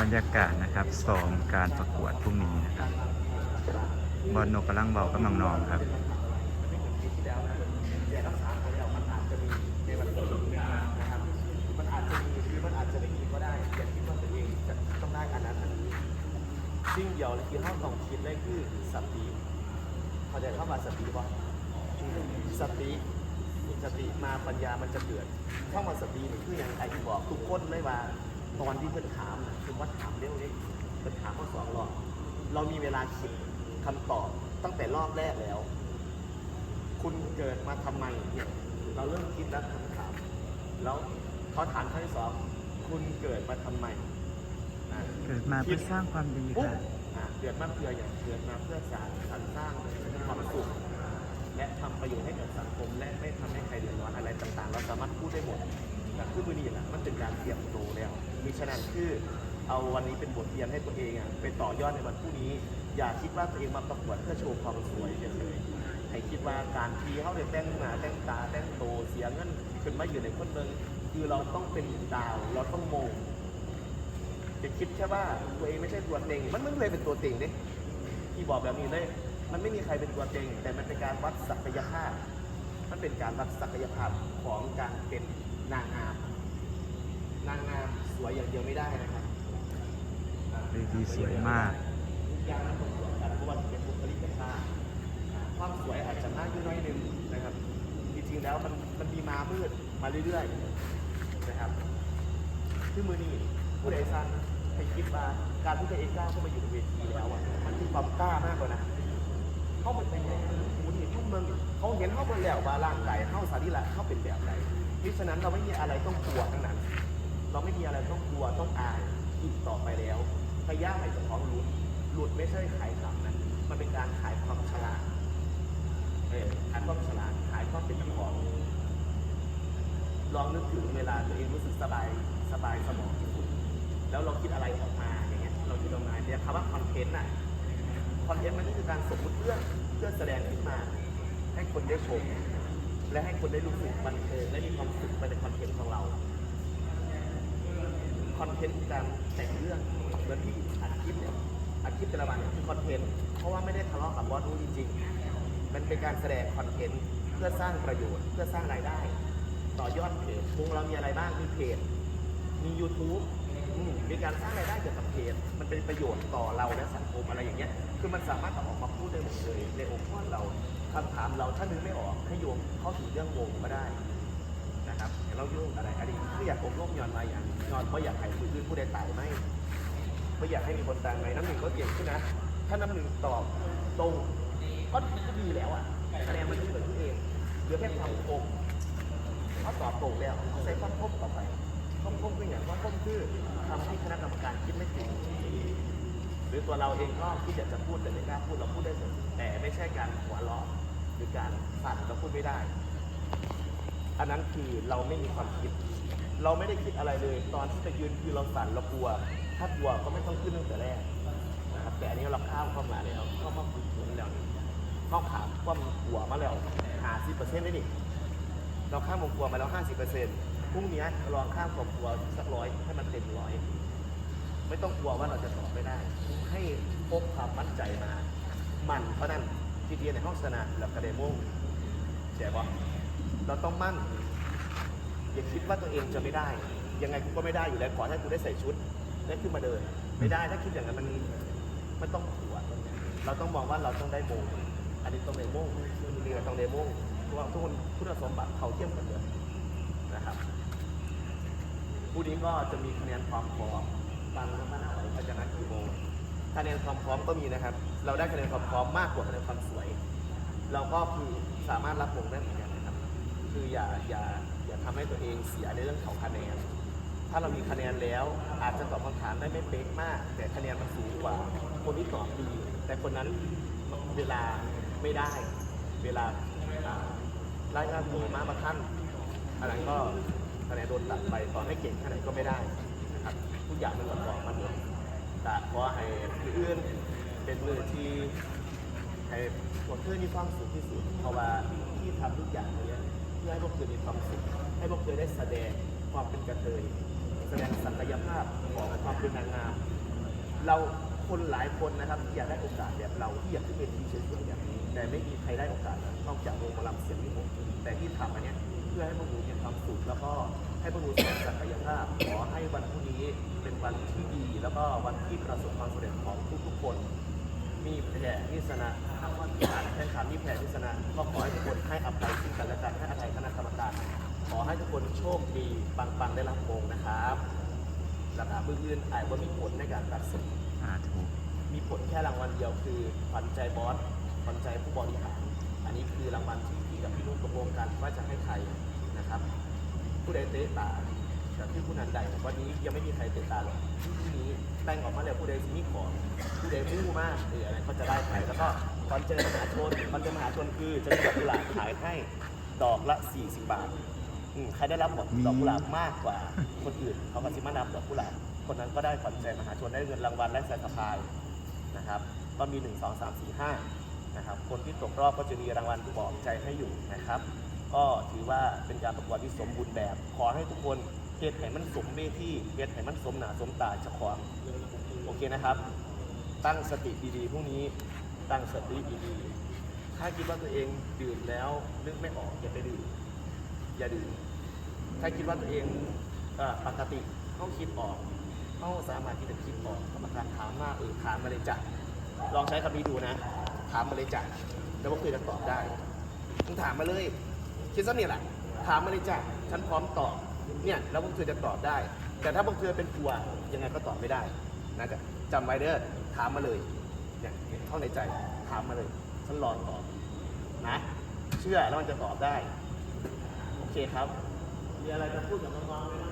บรรยากาศนะครับซ้อมการประกวดพรุ่งนี้นะครับบอลนกกำลังเบากับน้องๆครับปีที่แล้วนะแต่รักษาไปแล้วมันอาจจะมีในวันนี้นะครับมันอาจจะมีมันอาจจะไม่มีก็ได้อย่าคิดว่าตัวเองจะต้องได้อันนั้นอันนี้สิ่งเดียวเลยคือห้องต้องคิดเลยคือสติเขาใจเข้ามาสติป่ะสติ สติมาปัญญามันจะเกิดเข้ามาสตินี่คืออย่างไรที่บอกทุกคนเลยว่าตอนที่เพื่อนถามนะคือว่าถามเร็วเลยเพื่อนถามข้อสองรอบเรามีเวลาคิดคำตอบตั้งแต่รอบแรกแล้ว คุณเกิดมาทำไมเนี่ยเราเริ่มคิดแล้วคำถาม แล้วเขาถามครั้งที่สองคุณเกิดมาทำไมอะเกิดมาเพื่อสร้างความดีปุ๊บค่ะอะเกิดมาเพื่ออย่างเกิดมาเพื่อสร้างสรรสร้างค ต่างๆ เราสามารถพูดได้หมดแต่คือมือนี้แหละมันเป็นการเตรียมตัวแล้วมีฉะนั้นคือเอาวันนี้เป็นบทเรียนให้ตัวเองอะไปต่อยอดในวันพรุ่งนี้ อย่าคิดว่าตัวเองมาประกวดเพื่อโชว์ความสวยเฉยๆให้คิดว่าการที่เขาได้แต่งหน้าแต่งตาแต่งโตเสียเงินขึ้นมาอยู่ในคนเมืองคือเราต้องเป็นดาวเราต้องโมงจะคิดแค่ว่าตัวเองไม่ใช่ตัวเต็งมันไม่เลยเป็นตัวเต็งเด้ที่บอกแบบนี้เลยมันไม่มีใครเป็นตัวเต็งแต่มันเป็นการวัดศักยภาพ มันเป็นการวัดศักยภาพของการเป็นนางงาม นางงามสวยอย่างเดียวไม่ได้นะครับเวทีสวยมากทุกอย่างนั้นต้องสวยกันเพราะว่าเป็นบุคลิกภาพความสวยอาจจะมากอยู่น้อยหนึ่งนะครับจริงๆแล้วมันมันมีมามืดมาเรื่อยๆนะครับคือมือนี้ผู้ใดสั้นให้คิดว่าการที่ตัวเองก้าวเข้ามาอยู่บนเวทีแล้วอะมันคือความกล้ามากกว่านะ เขามันเป็นอย่างคุณเห็นทุกเมืองเขาเห็นเขาเป็นแล้วว่าร่างกายเขาสารีระเขาเป็นแบบไหนเพราะฉะนั้นเราไม่มีอะไรต้องกลัวทั้งนั้น เราไม่มีอะไรต้องกลัวต้องอายอีกต่อไปแล้วพยายามให้เจ้าของหลุดหลุดไม่ใช่ขายขำนะมันเป็นการขายความฉลาดเออขายความฉลาดขายความเป็นเจ้าของลองนึกถึงเวลาตัวเองรู้สึกสบายสบายสมองที่สุดแล้วเราคิดอะไรออกมาอย่างเงี้ยเราคิดออกมาเนี่ยคำว่าคอนเทนต์น่ะ คอนเทนต์มันก็คือการสมมติเรื่องเพื่อแสดงขึ้นมา ให้คนได้ชม และให้คนได้รู้สึกบันเทิงและมีความสุขไปในคอนเทนต์ของเราคอนเทนต์คือการแต่งเรื่องเหมือนที่อัดคลิปเนี่ยอัดคลิปแต่ละวันเนี่ยคือคอนเทนต์เพราะว่าไม่ได้ทะเลาะกับบอสรู้จริงๆมันเป็นการแสดงคอนเทนต์เพื่อสร้างประโยชน์เพื่อสร้างรายได้ ต่อยอดเพจวงเรามีอะไรบ้างมีเพจมี YouTube มีการสร้างรายได้เกี่ยวกับเพจมันเป็นประโยชน์ต่อเราและสังคมอะไรอย่างเงี้ย คือมันสามารถเอาออกมาพูดได้หมดเลยในองค์กรเราคำถามเราถ้านึกไม่ออกให้โยมเข้าถึงเรื่องวงก็ได้นะครับเดี๋ยวเราโยกอะไรอันนี้คืออยากอบรมย้อนมาอย่างย้อนเพราะอยากให้ผู้อื่นผู้ใดตายไหมไม่อยากให้มีคนตายไหมน้ำหนึ่งก็เก่งขึ้นนะ ถ้าน้ำหนึ่งตอบตรงก็ดีแล้วอะคะแนนมันจะเกิดขึ้นเองเหลือแค่ความคมเขาตอบตรงแล้วเขาใช้ความคมต่อไป ความคมคืออย่างความคมคือทำให้คณะกรรมการคิดไม่ถึงหรือตัวเราเองก็ที่อยากจะพูดแต่ไม่กล้าพูดเราพูดได้แต่ไม่ใช่การหัวเราะหรือการสั่นเราพูดไม่ได้ อันนั้นคือเราไม่มีความคิด เราไม่ได้คิดอะไรเลย ตอนที่จะยืนคือเราสั่นเรากลัว ถ้ากลัวก็ไม่ต้องขึ้นตั้งแต่แรกนะครับแต่อันนี้เราข้ามเข้ามาแล้วเข้ามาฝึกฝนแล้วเข้าผ่านความกลัวมาแล้วหาสิบเปอร์เซ็นต์ได้นี่เราข้ามความกลัวมาแล้วห้าสิบเปอร์เซ็นต์ พรุ่งนี้ลองข้ามความกลัวสักร้อยให้มันเต็มร้อยไม่ต้องกลัวว่าเราจะตอบไม่ได้ ให้พกความมั่นใจมา มันเพราะนั้นที่เรียในห้องสนามแล้วกระเดมุ่งเจ๋บะเราต้องมั่น อย่าคิดว่าตัวเองจะไม่ได้ ยังไงกูก็ไม่ได้อยู่แล้วขอให้กูได้ใส่ชุดได้ขึ้นมาเดิน ไม่ได้ถ้าคิดอย่างนั้นมันมันต้องขวเราต้องมองว่าเราต้องได้โมงอันนี้ต้องได้โมงเรือต้องได้โมงเพราะทุกคนคุณสมบัติเขาเทียมกันเลย นะครับผู้นี้ก็จะมีคะแนนความพร้อมบางก็น่าไหวเขาจะนัดกี่โมงคะแนนความพร้อมก็มีนะครับ เราได้คะแนนความพร้อมมากกว่าคะแนนความสวย เราก็คือสามารถรับวงได้เหมือนกันนะครับ คืออย่าอย่าอย่าทำให้ตัวเองเสียในเรื่องของคะแนน ถ้าเรามีคะแนนแล้วอาจจะตอบคำถามได้ไม่เป๊ะมาก แต่คะแนนมันสูงกว่า คนที่ตอบดี แต่คนนั้นเวลาไม่ได้ เวลาอ่ารายงานตัวมาประท่าน อันนั้นก็คะแนนโดนตัดไปต่อให้เก่งแค่ไหนก็ไม่ได้นะครับทุกอย่างมันประกอบมันหมดแต่ขอให้ผู้อื่นเป็นมือที่ให้พวกเธอนมีความสุขที่สุดเพราะว่าที่ทำทุกอย่างเนี้เพื่อให้พวกเธอมีความสุขให้พวกเธอได้แสดงความเป็นกระเทยแสดงศักยภาพของความเป็นนางงามเราคนหลายคนนะครับที่อยากได้โอกาสแบบเราที่อยากขึ้นเป็นทีเฉยๆแบบนี้แต่ไม่มีใครได้โอกาสนอกจากวงหมอลำเสียงวิหกแต่ที่ทำอันเนี้ย พื่อให้พวกหนูมีความสุขแล้วก็ให้พวกหนูแสดงศักยภาพขอให้วันพรุ่งนี้เป็นวันที่ดี แล้วก็วันที่ประสบความสำเร็จของทุกๆคน มีแผลพิศนะการแข่งขันมีแผลพิศนะก็ขอให้ทุกคนให้อภัยซึ่งกันและกันให้อภัยคณะกรรมการขอให้ทุกคนโชคดีปังๆได้รับมงนะครับแล้วก็มืออื่นอาจว่ามีผลในการตัดสินอ่าถูกมีผลแค่รางวัลเดียวคือขวัญใจบอสขวัญใจผู้บริหาร อันนี้คือรางวัลที่ พี่กับพี่นุ่นตกลงกันว่าจะให้ใครนะครับ ผู้ใดเตะตากับที่ผู้นั้นใดวันนี้ยังไม่มีใครเตะตาหรอกพรุ่งนี้แต่งออกมาแล้วผู้ใดสิมีของผู้ใดมู้มากหรืออะไรก็จะได้ไปแล้วก็คอนเจอมหาชนคอนเจอมหาชนคือจะมีดอกกุหลาบขายให้ดอกละ 40 บาทอืมใครได้รับดอกกุหลาบมากกว่าคนอื่นเขาก็สิมานำดอกกุหลาบคนนั้นก็ได้ขวัญใจมหาชนได้เงินรางวัลและสายสะพายนะครับ ก็มี 1 2 3 4 5 นะครับ คนที่ตกรอบก็จะมีรางวัลปลอบใจให้อยู่นะครับ ก็ถือว่าเป็นการประกวดที่สมบูรณ์แบบ ขอให้ทุกคนเฮ็ดให้มันสมเวทีเฮ็ดให้มันสมหนาสมตาเจะของโอเคนะครับ ตั้งสติดีๆพรุ่งนี้ตั้งสติดีๆถ้าคิดว่าตัวเองดื่มแล้วนึกไม่ออกอย่าไปดื่มอย่าดื่มถ้าคิดว่าตัวเองปกติเขาคิดออกเขาสามารถที่จะคิดออกกรรมการถามมาเออถามมาเลยจ้ะลองใช้คำนี้ดูนะ ถามมาเลยจ้ะแล้วพวกคุยจะตอบได้มึงถามมาเลย คิดซะเนี่ยแหละถามมาเลยจ้ะฉันพร้อมตอบเนี่ยแล้วพวกเธอจะตอบได้ แต่ถ้าพวกเธอเป็นกลัวยังไงก็ตอบไม่ได้นะจ๊ะจำไว้เด้อถามมาเลยเนี่ยเข้าในใจถามมาเลยฉันรอตอบนะ เชื่อแล้วมันจะตอบได้ โอเคครับ มีอะไรจะพูดกับน้องๆไหม